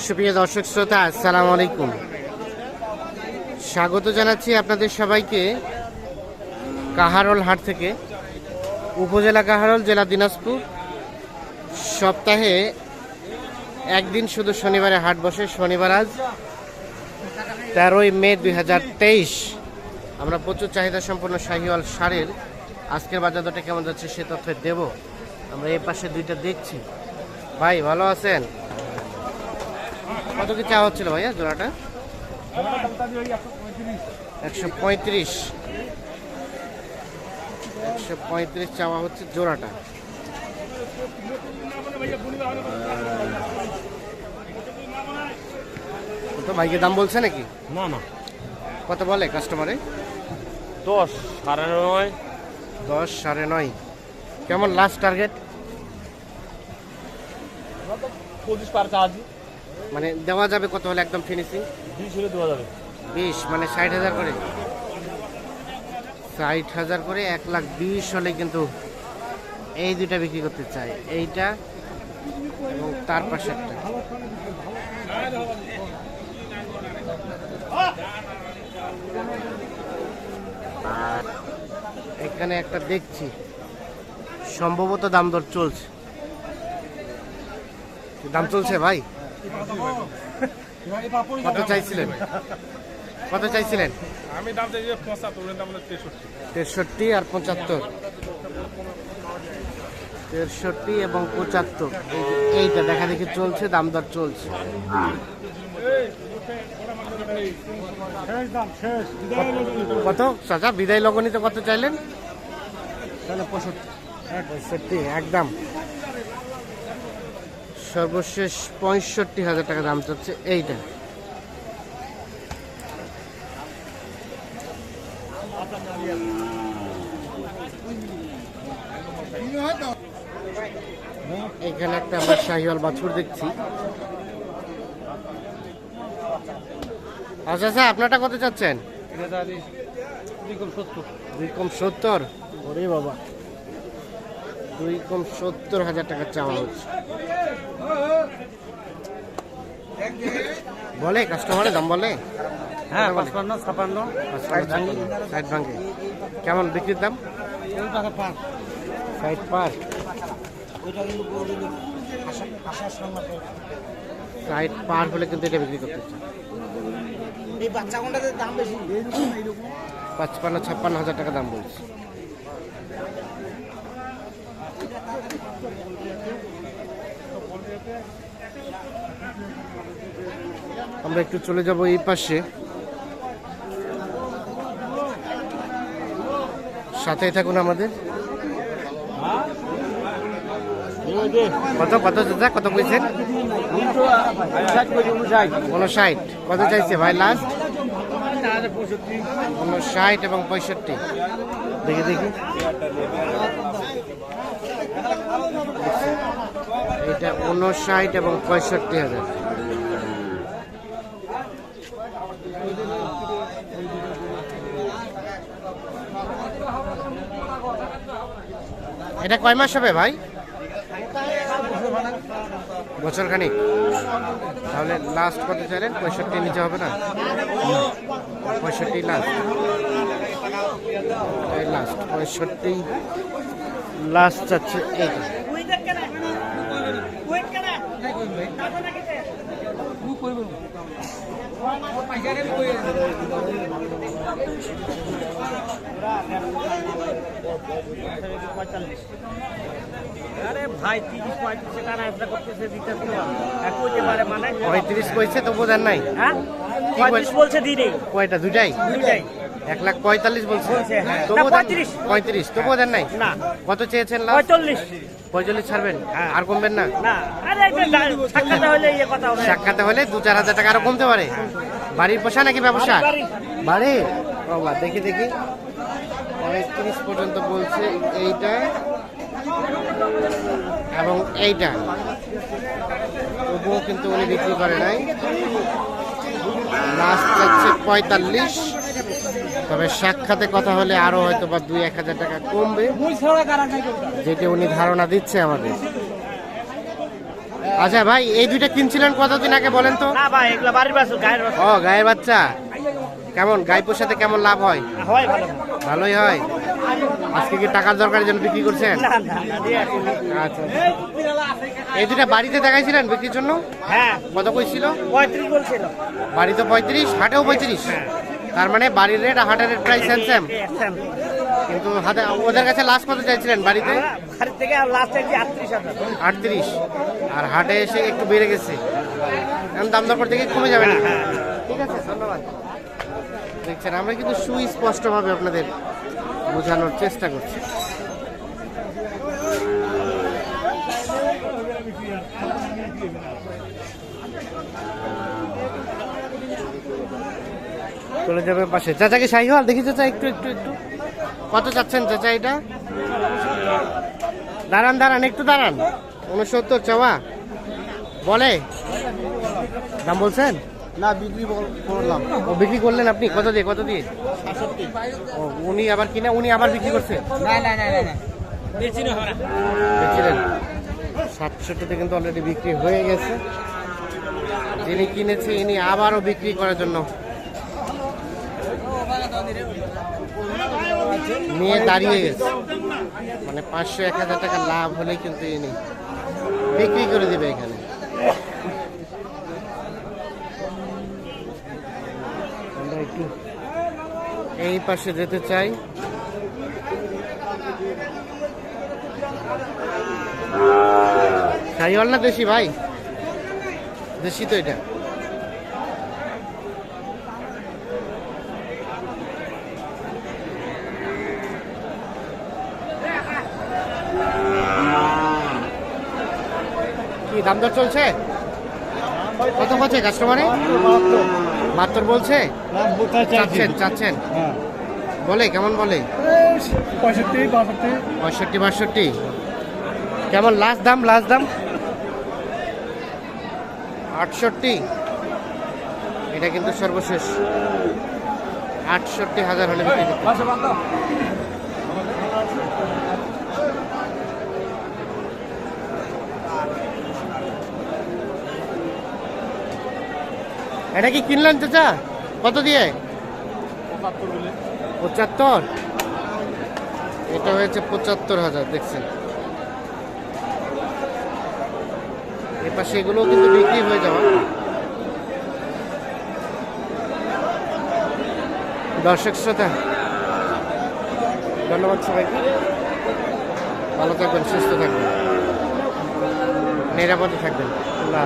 সুপ্রিয় দর্শক শ্রোতা, আসসালামু আলাইকুম। স্বাগত জানাচ্ছি আপনাদের সবাইকে কাহারল হাট থেকে, উপজেলা কাহারল, জেলা দিনাজপুর। সপ্তাহে একদিন শুধু শনিবারে হাট বসে, শনিবার আজ তেরোই মে দুই হাজার তেইশ। আমরা প্রচুর চাহিদা সম্পন্ন শাহিওয়াল সারের আজকের বাজার দরটা কেমন যাচ্ছে সে তথ্য দেব। আমরা এই পাশে দুইটা দেখছি। ভাই, ভালো আছেন? কত কি চাওয়া হচ্ছিল ভাইয়া জোড়াটা? একশো পঁয়ত্রিশ। একশো পঁয়ত্রিশ চাওয়া হচ্ছে জোড়াটা। কত ভাইকে দাম বলছে নাকি? না না। কত বলে কাস্টমারে দশ সাড়ে নয়। দশ সাড়ে নয়। কেমন লাস্ট টার্গেট পঁচিশ পার চার্জ। মানে দেওয়া যাবে কত হলে একদম ফিনিশিং বিশ হলে দেওয়া যাবে। বিশ মানে ষাট হাজার করে? ষাট হাজার করে এক লাখ বিশ হলে কিন্তু এই দুইটা বিক্রি করতে চাই। এইটা এবং তার পাশেরটা আর এখানে একটা দেখছি সম্ভবত দাম দর চলছে। দাম চলছে ভাই? কত চাইছিলেন? কত চাইছিলেন? আমি দাম চাই পঁচাত্তর দাম তেষট্টি। তেষট্টি আর পঁচাত্তর। তেষট্টি এবং পঁচাত্তর। এইটা দেখা দেখি চলছে দাম দর চলছে। কত? চাচা বিদায় লগনিতে কত চাইলেন? পঁয়ষট্টি একদম। সর্বশেষ পঁয়ষট্টি হাজার টাকা দাম চাচ্ছে এইটা। এখানে একটা আমরা শাহিওয়াল বাছুর দেখছি। আচ্ছা আচ্ছা আপনারটা কত চাচ্ছেন? দুই কম সত্তর। ওরে বাবা। দুই কম সত্তর হাজার টাকা চাওয়া হচ্ছে। বলে কাস্টমারে দাম বলে? হ্যাঁ? পাঁচপান্ন ছাপান্ন ষাট ভাঙ্গে কেমন বিক্রির দাম? ষাট পার ষাট পার হলে কিন্তু এটা বিক্রি করতে এই বাচ্চা দাম বেশি? পাঁচপান্ন ছাপ্পান্ন হাজার টাকা দাম বলছে। আমরা একটু চলে যাব এই পাশে। সাথেই থাকুন আমাদের। কত কত দাদা, কত বলছেন ষাট কত চাইছে ভাই লাস্ট উনষাট এবং পঁয়ষট্টি। দেখি দেখি। এটা উনষাট এবং পঁয়ষট্টি হাজার। এটা কয় মাস হবে ভাই? বছর খানিক। তাহলে লাস্ট কত চাইলেন? পঁয়ষট্টি নিচে হবে না? পঁয়ষট্টি লাস্ট লাস্ট পঁয়ষট্টি। লাস্ট যাচ্ছে এইটা। আরে ভাই তিরিশ পঁয়ত্রিশ টাকা একটা করতেছে দিতে কইতে পারে মানে পঁয়ত্রিশ কইছে তো বোঝার নাই। হ্যাঁ? পঁয়ত্রিশ বলছে? বলছে দিনে কয়টা? দুইটাই দুইটাই এক লাখ পঁয়তাল্লিশ বলছে। হ্যাঁ। পঁয়ত্রিশ। পঁয়ত্রিশ তবুও দেন নাই? না। কত চেয়েছেন পঁয়তাল্লিশ। পঁয়তাল্লিশ ছাড়বেন? হ্যাঁ। আর কমবেন না? হলে ইয়ে সাক্ষাতে হলে দু চার হাজার টাকা আরও কমতে পারে। বাড়ির পোষা নাকি ব্যবসা? বাড়ি। বাড়ি? বাবা দেখি দেখি। পঁয়ত্রিশ পর্যন্ত বলছে এইটা এবং এইটা। তবুও কিন্তু উনি বিক্রি করে নাই। লাস্ট যাচ্ছে পঁয়তাল্লিশ। তবে সাক্ষাতে কথা হলে আরও হয়তো বা দুই এক হাজার টাকা কমবে। যেটি উনি ধারণা দিচ্ছে আমাদের। আচ্ছা ভাই এই দুইটা কিনছিলেন কতদিন আগে বলেন তো? না ভাই এগুলো বাড়ির বাসু গায়ের বাসু ও গায়ের বাচ্চা? কেমন গাই পোষাতে কেমন লাভ হয়? হয় ভালো। ভালোই হয়? আজকে কি টাকার দরকারের জন্য বিক্রি করছেন? আসি। আচ্ছা এই দুটা বাড়িতে দেখাইছিলেন বিক্রির জন্য? হ্যাঁ। কত কইছিল পঁয়ত্রিশ বলছিল। বাড়িতে পঁয়ত্রিশ হাটেও পঁয়ত্রিশ। তার মানে বাড়ির রেট আর হাটের রেট প্রায় সেম সেম কিন্তু হাতে ওদের কাছে লাস্ট কত চাইছিলেন বাড়িতে? বাড়ি থেকে লাস্ট একটি আটত্রিশ হাজার। আটত্রিশ। আর হাটে এসে একটু বেড়ে গেছে। এখন দাম দর করতে গিয়ে কমে যাবে না? ঠিক আছে ধন্যবাদ। দেখছেন আমরা কিন্তু সুস্পষ্টভাবে আপনাদের বোঝানোর চেষ্টা করছি। চলে যাবে পাশে। চাচাকে শাহি হল দেখি চাচা একটু একটু একটু। কত চাচ্ছেন চাচা এটা? দাঁড়ান দাঁড়ান একটু দাঁড়ান। উনসত্তর চাওয়া। বলে। দাম বলছেন? না বিক্রি করলাম। ও বিক্রি করলেন আপনি? কত দিয়ে কত দিয়ে? ও উনি আবার কিনে উনি আবার বিক্রি করছে? না না না না দেখছিলেন সাতষট্টিতে কিন্তু অলরেডি বিক্রি হয়ে গেছে। যিনি কিনেছে ইনি আবারও বিক্রি করার জন্য নিয়ে দাঁড়িয়ে গেছে। মানে পাঁচশো এক হাজার টাকা লাভ হলেই কিন্তু ইনি বিক্রি করে দেবে এখানে। এই পাশে যেতে চাই। শাহিওয়াল না দেশি ভাই? দেশি তো এটা। দাম দর চলছে? কত বলছে কাস্টমারে মাত্র বলছে? চাচ্ছেন চাচ্ছেন। বলে, কেমন বলে? পঁয়ষট্টি, বাষট্টি। কেমন লাস্ট দাম লাস্ট দাম? আটষট্টি। এটা কিন্তু সর্বশেষ। আটষট্টি হাজার হলে বিক্রি এটা কি কিনলেন, চাচা? কত দিয়ে? পঁচাত্তর। এটা হয়েছে পঁচাত্তর হাজার, দেখছেন। এবার এগুলোও কিন্তু বিক্রি হয়ে যাওয়া দর্শক শ্রোতা, ধন্যবাদ সবাইকে। ভালো থাকবেন, সুস্থ থাকবেন। নিরাপদে থাকবেন। আল্লাহ